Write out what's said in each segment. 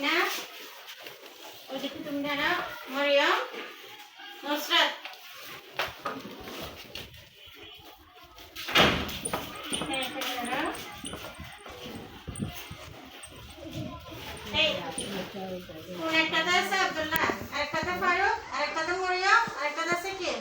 সাবিনা ওইদিকে তুমি দাঁড়াও মরিয়ম নসরাত কোন একটাতে আছে আব্দুল্লাহ আরেকটাতে ফারুক আরেকটাতে মরিয়ম আরেকটাতে আছে কে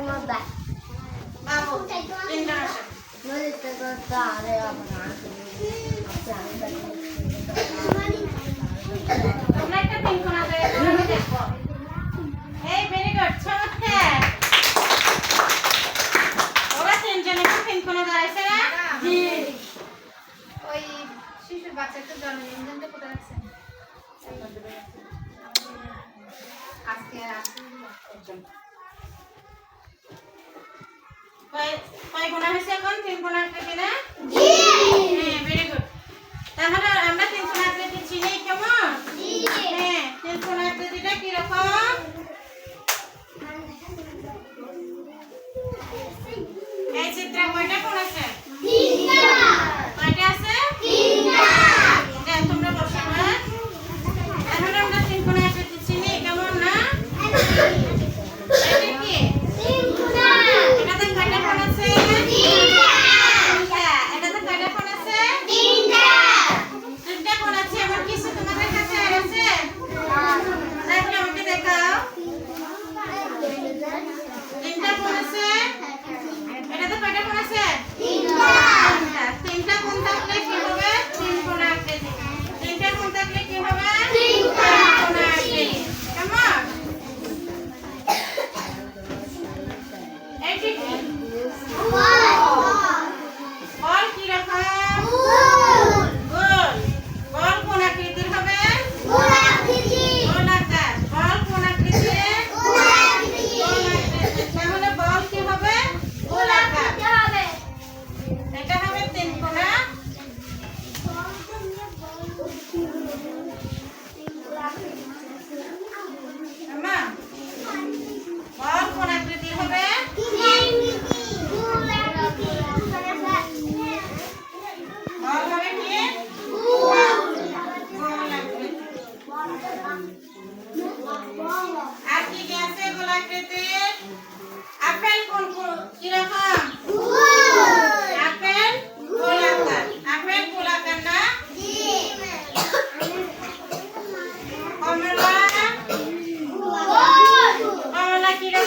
moda. Vamos, rinasce. Noi dite guardare la আমরা একটা পিনকোনা দেখব এই ভেরি গুড চমৎকার ওরা তিনজন একটু পিনকোনা দাঁড়াইছে না জি ওই শিশুর বাচ্চাকে জন্মদিন জানতে কোথায় আছে আজকে একজন কয় গোনা হয়েছে এখন? তিন গোনা আসবে না হ্যাঁ ভেরি গুড তাহলে আমরা তিন গোনা আসবে দিচ্ছি কেমন? হ্যাঁ তিন গোনা দিটা কীরকম?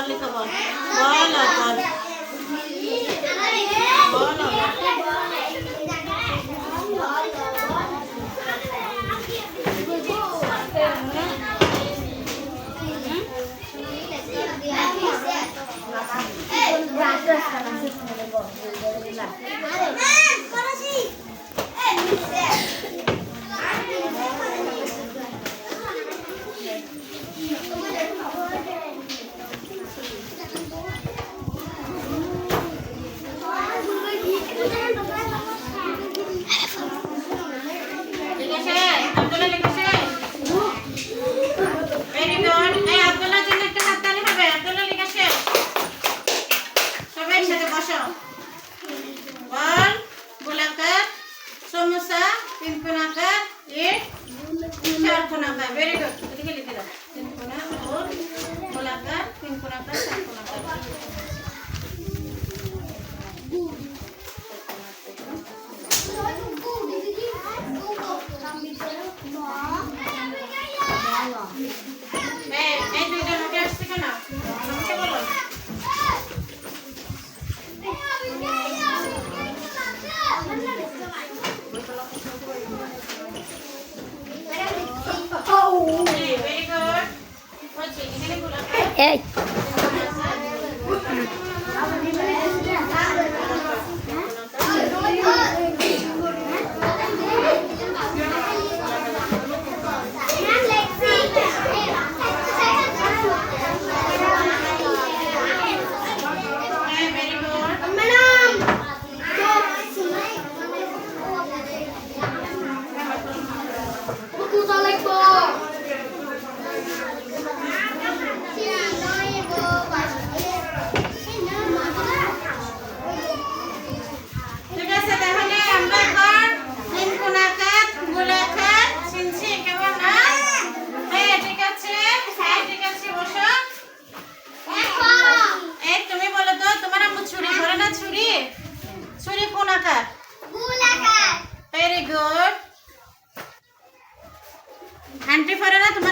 আবার লিখে বল বল আবার। বল আবার। Ay.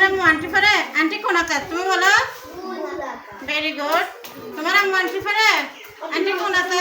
তোমার আম্মু আন্টি ফারে? আন্টি কোন আছে তুমি বলো? ভেরি গুড তোমার আম্মু আন্টি ফারে? আন্টি কোন আছে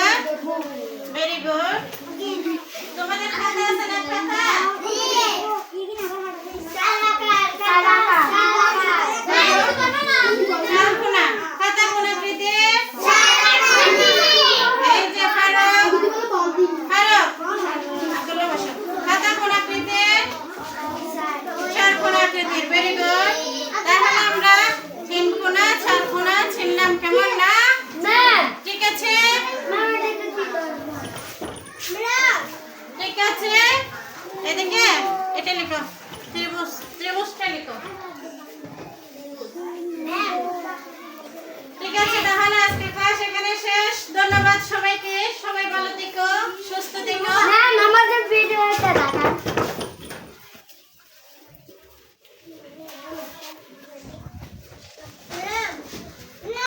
ত্রিভুজ ত্রিভুজটা লিখো ঠিক আছে, তাহলে আজকে ক্লাস এখানে শেষ। ধন্যবাদ সবাইকে। সবাই ভালো থেকো, সুস্থ থেকো। না আমাদের ভিডিওটা দেখা